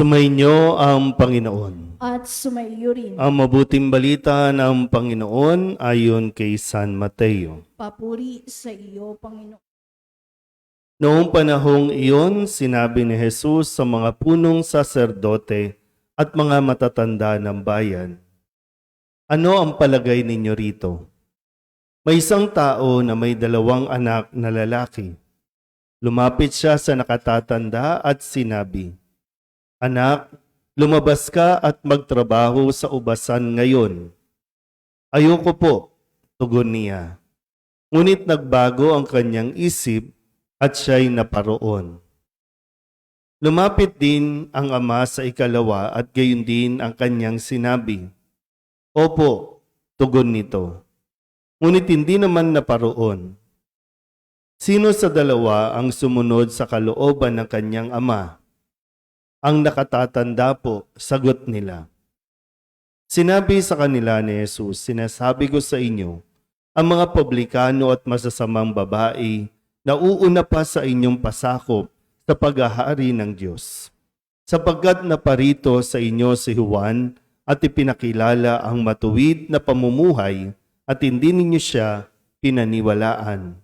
Sumainyo ang Panginoon. at sumaiyo rin. Ang mabuting balita ng Panginoon ayon kay San Mateo. Papuri sa iyo, Panginoon. Noong panahong iyon, sinabi ni Jesus sa mga punong saserdote at mga matatanda ng bayan, Ano ang palagay ninyo rito? May isang tao na may dalawang anak na lalaki. Lumapit siya sa nakatatanda at sinabi, Anak, lumabas ka at magtrabaho sa ubasan ngayon. Ayoko po, tugon niya. Ngunit nagbago ang kanyang isip at siya'y naparoon. Lumapit din ang ama sa ikalawa at gayon din ang kanyang sinabi. Opo, tugon nito. Ngunit hindi naman naparoon. Sino sa dalawa ang sumunod sa kalooban ng kanyang ama? Ang nakatatanda po, sagot nila. Sinabi sa kanila ni Jesus, sinasabi ko sa inyo, ang mga publikano at masasamang babae nauuna pa sa inyong pasakop sa paghahari ng Diyos. Sapagkat naparito sa inyo si Juan at ipinakilala ang matuwid na pamumuhay at hindi ninyo siya pinaniwalaan.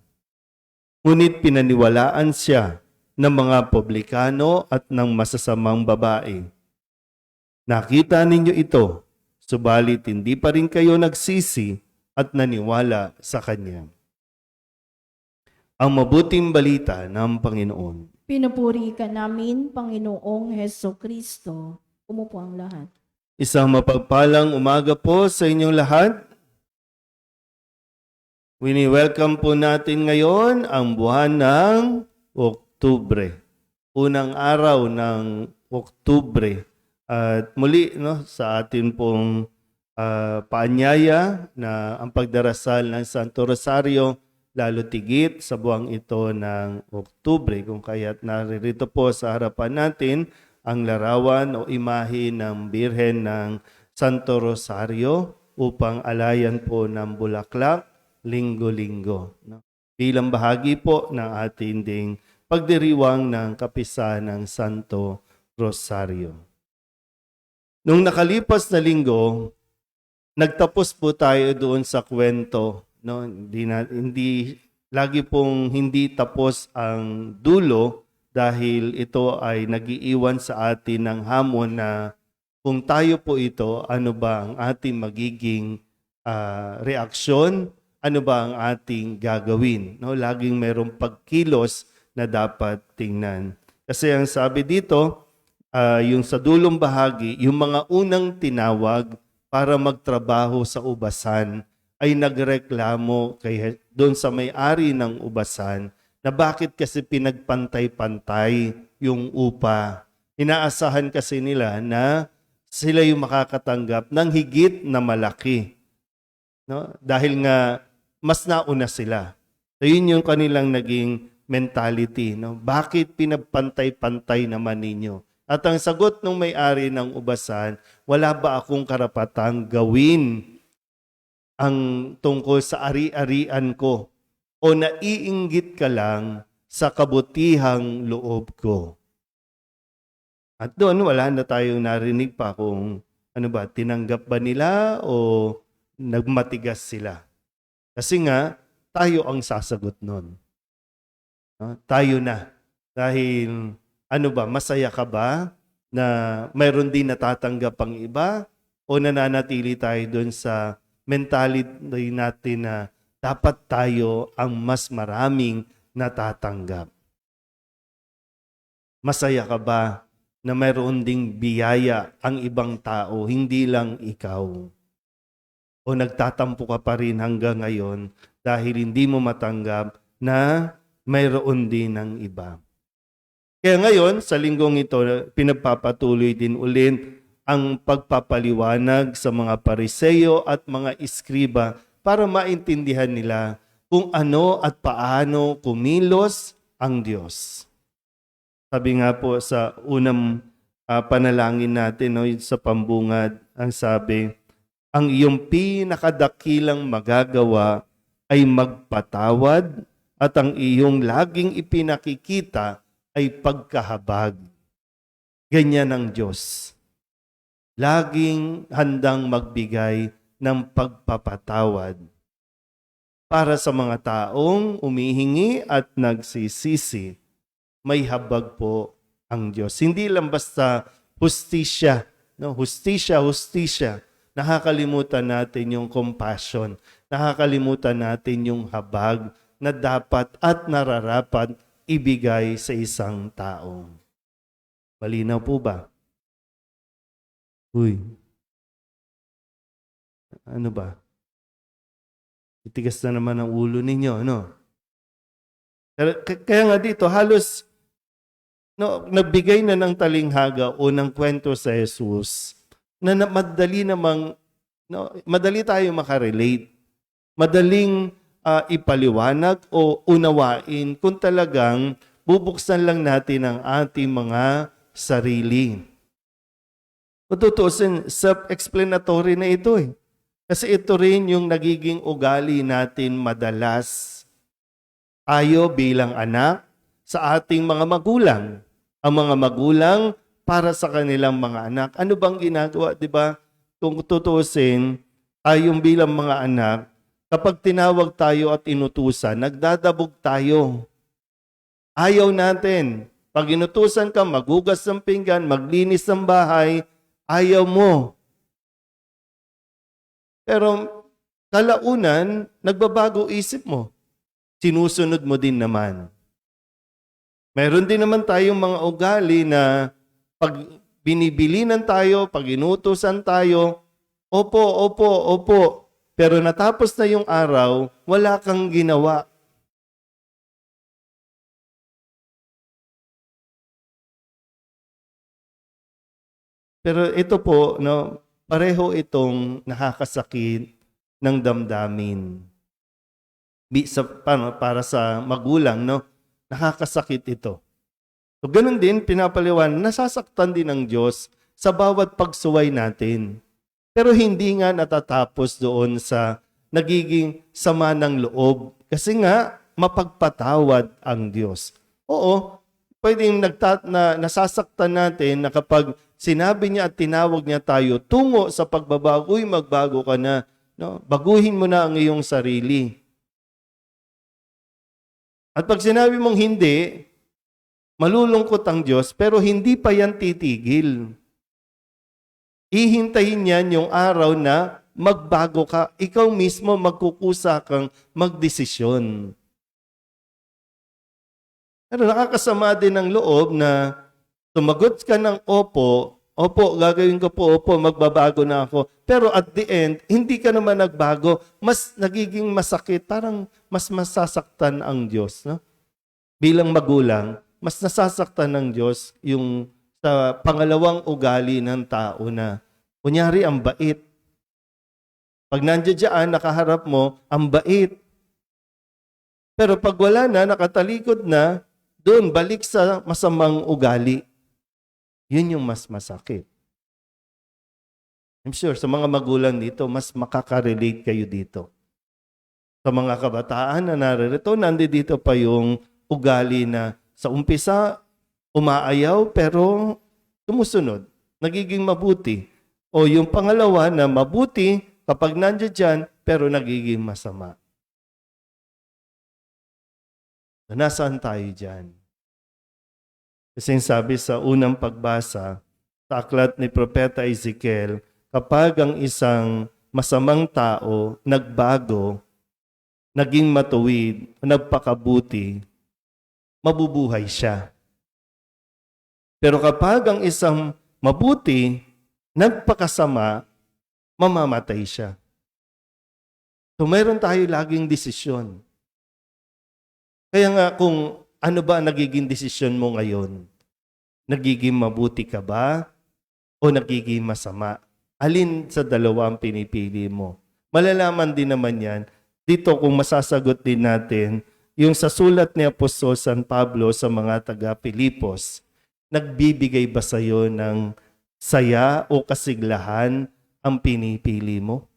Ngunit pinaniwalaan siya ng mga publikano at ng masasamang babae. Nakita ninyo ito, subalit hindi pa rin kayo nagsisi at naniwala sa Kanya ang mabuting balita ng Panginoon. Pinupuri ka namin, Panginoong Heso Kristo. Umupo ang lahat. Isang mapagpalang umaga po sa inyong lahat. Wini-welcome po natin ngayon ang buwan ng Oktubre. Unang araw ng Oktubre. At muli no, sa atin pong ah, paanyaya na ang pagdarasal ng Santo Rosario lalo tigit sa buwang ito ng Oktubre kung kaya't naririto po sa harapan natin ang larawan o imahe ng Birhen ng Santo Rosario upang alayan po ng bulaklak linggo-linggo. Bilang bahagi po ng ating ding pagdiriwang ng kapisahan ng Santo Rosario. Nung nakalipas na linggo, nagtapos po tayo doon sa kwento no? Hindi na, hindi lagi pong hindi tapos ang dulo dahil ito ay nagiiwan sa atin ng hamon na kung tayo po ito ano ba ang ating magiging ah, reaksyon? Ano ba ang ating gagawin? No laging mayroong pagkilos na dapat tingnan kasi ang sabi dito ah, yung sa dulong bahagi yung mga unang tinawag para magtrabaho sa ubasan ay nagreklamo kay doon sa may-ari ng ubasan na bakit kasi pinagpantay-pantay yung upa. Inaasahan kasi nila na sila yung makakatanggap ng higit na malaki. No? Dahil nga mas nauna sila. So yun yung kanilang naging mentality. No? Bakit pinagpantay-pantay naman ninyo? At ang sagot ng may-ari ng ubasan, wala ba akong karapatang gawin ang tungkol sa ari-arian ko o naiinggit ka lang sa kabutihang loob ko. At doon wala na tayong narinig pa kung ano ba, tinanggap ba nila o nagmatigas sila. Kasi nga, tayo ang sasagot nun. No? Tayo na. Dahil, ano ba, masaya ka ba na mayroon din natatanggap ang iba o nananatili tayo doon sa mentality natin na dapat tayo ang mas maraming natatanggap. Masaya ka ba na mayroon ding biyaya ang ibang tao, hindi lang ikaw? O nagtatampo ka pa rin hanggang ngayon dahil hindi mo matanggap na mayroon din ng iba? Kaya ngayon, sa linggong ito, pinagpapatuloy din ulit ang pagpapaliwanag sa mga pariseyo at mga iskriba para maintindihan nila kung ano at paano kumilos ang Diyos. Sabi nga po sa unang ah, panalangin natin no, sa pambungad, ang sabi, ang iyong pinakadakilang magagawa ay magpatawad at ang iyong laging ipinakikita ay pagkahabag. Ganyan ang Diyos. Laging handang magbigay ng pagpapatawad para sa mga taong umihingi at nagsisisi. May habag po ang Diyos. Hindi lang basta hustisya, no? Hustisya, hustisya. Nakakalimutan natin yung compassion. Nakakalimutan natin yung habag na dapat at nararapat ibigay sa isang tao. Malinaw po ba? Uy. Ano ba? Itigas na naman ang ulo ninyo, no? Kaya kaya nga dito, halos no, nagbigay na ng talinghaga o ng kwento sa Jesus na, na madali namang, no, madali tayo makarelate. Madaling ah, ipaliwanag o unawain kung talagang bubuksan lang natin ang ating mga sarili. Kung tutusin, self-explanatory na ito eh. Kasi ito rin yung nagiging ugali natin madalas. Tayo bilang anak sa ating mga magulang. Ang mga magulang para sa kanilang mga anak. Ano bang ginagawa, di ba? Kung tutusin, tayong bilang mga anak, kapag tinawag tayo at inutusan, nagdadabog tayo. Ayaw natin. Pag inutusan ka, magugas ng pinggan, maglinis ng bahay, ayaw mo. Pero kalaunan, nagbabago isip mo. Sinusunod mo din naman. Meron din naman tayong mga ugali na pag binibilinan tayo, pag inutusan tayo, opo, opo, opo. Pero natapos na yung araw, wala kang ginawa. Pero ito po, no, pareho itong nakakasakit ng damdamin. Bi, sa, paano, para sa magulang, no, nakakasakit ito. So, ganun din, pinapaliwan, nasasaktan din ng Diyos sa bawat pagsuway natin. Pero hindi nga natatapos doon sa nagiging sama ng loob. Kasi nga, mapagpatawad ang Diyos. Oo, pwedeng nagtat na nasasaktan natin na kapag sinabi niya at tinawag niya tayo tungo sa pagbabago, uy, magbago ka na. No? Baguhin mo na ang iyong sarili. At pag sinabi mong hindi, malulungkot ang Diyos, pero hindi pa yan titigil. Ihintayin niyan yung araw na magbago ka. Ikaw mismo magkukusa kang magdesisyon. Pero nakakasama din ng loob na tumagot ka ng opo, opo, gagawin ko po, opo, magbabago na ako. Pero at the end, hindi ka naman nagbago. Mas nagiging masakit, parang mas masasaktan ang Diyos. No? Bilang magulang, mas nasasaktan ng Diyos yung sa pangalawang ugali ng tao na kunyari ang bait. Pag nandiyan dyan, nakaharap mo, ang bait. Pero pag wala na, nakatalikod na, doon, balik sa masamang ugali. Yun yung mas masakit. I'm sure sa mga magulang dito, mas makaka-relate kayo dito. Sa mga kabataan na naririto, nandito pa yung ugali na sa umpisa, umaayaw pero tumusunod. Nagiging mabuti. O yung pangalawa na mabuti kapag nandiyan dyan, pero nagiging masama. Nasaan tayo dyan? Kasi sabi sa unang pagbasa, sa aklat ni Propeta Ezekiel, kapag ang isang masamang tao nagbago, naging matuwid, nagpakabuti, mabubuhay siya. Pero kapag ang isang mabuti, nagpakasama, mamamatay siya. So meron tayo laging desisyon. Kaya nga kung ano ba nagiging desisyon mo ngayon? Nagiging mabuti ka ba? O nagiging masama? Alin sa dalawa ang pinipili mo? Malalaman din naman yan dito kung masasagot din natin yung sa sulat ni Apostol San Pablo sa mga taga-Pilipos, nagbibigay ba sa iyo ng saya o kasiglahan ang pinipili mo?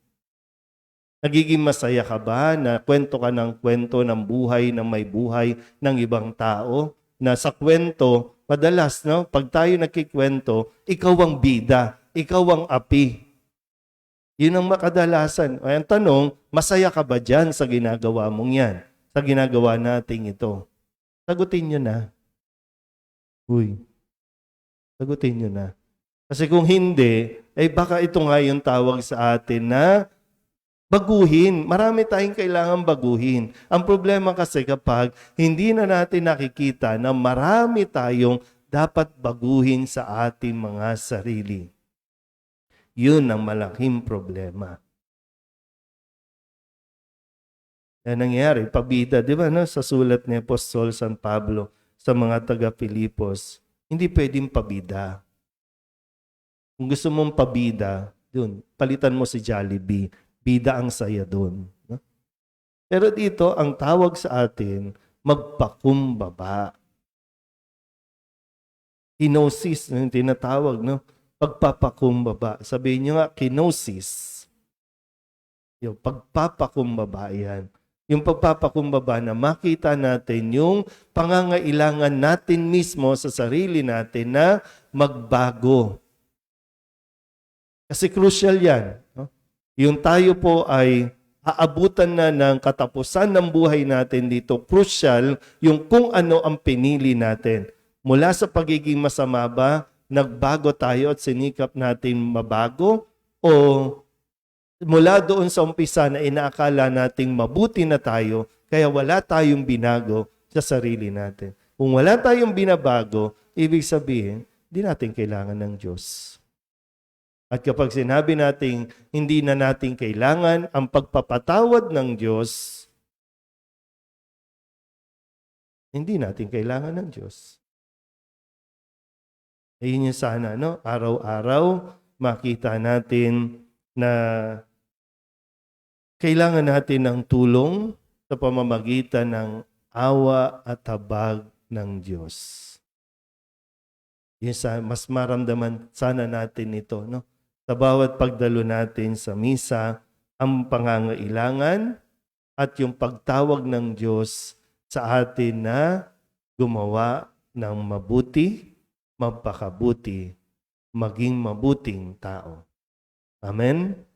Nagiging masaya ka ba na kwento ka ng kwento ng buhay ng may buhay ng ibang tao? Na sa kwento, madalas, no? Pag tayo nagkikwento, ikaw ang bida, ikaw ang api. Yun ang makadalasan. Ay, ang tanong, masaya ka ba dyan sa ginagawa mong yan? Sa ginagawa nating ito? Sagutin nyo na. Uy, sagutin nyo na. Kasi kung hindi, eh baka ito nga yung tawag sa atin na baguhin. Marami tayong kailangan baguhin. Ang problema kasi kapag hindi na natin nakikita na marami tayong dapat baguhin sa ating mga sarili. Yun ang malaking problema. Yan nangyari, pabida, di ba, no? sa sulat ni Apostol San Pablo sa mga taga-Pilipos, hindi pwedeng pabida. Kung gusto mong pabida, yun, palitan mo si Jollibee. Bida ang saya doon. No? Pero dito, ang tawag sa atin, magpakumbaba. Kinosis, yung tinatawag, no? Pagpapakumbaba. Sabihin nyo nga, kinosis. Yung pagpapakumbaba yan. Yung pagpapakumbaba na makita natin yung pangangailangan natin mismo sa sarili natin na magbago. Kasi crucial yan. No? Yung tayo po ay aabutan na ng katapusan ng buhay natin dito. Crucial yung kung ano ang pinili natin. Mula sa pagiging masama ba, nagbago tayo at sinikap natin mabago? O mula doon sa umpisa na inaakala nating mabuti na tayo, kaya wala tayong binago sa sarili natin. Kung wala tayong binabago, ibig sabihin, di natin kailangan ng Diyos. At kapag sinabi nating hindi na natin kailangan ang pagpapatawad ng Diyos, hindi natin kailangan ng Diyos. Ayun yung sana, no? Araw-araw, makita natin na kailangan natin ng tulong sa pamamagitan ng awa at habag ng Diyos. Yun sa, mas maramdaman sana natin ito, no? Sa bawat pagdalo natin sa misa, ang pangangailangan at yung pagtawag ng Diyos sa atin na gumawa ng mabuti, magpakabuti, maging mabuting tao. Amen?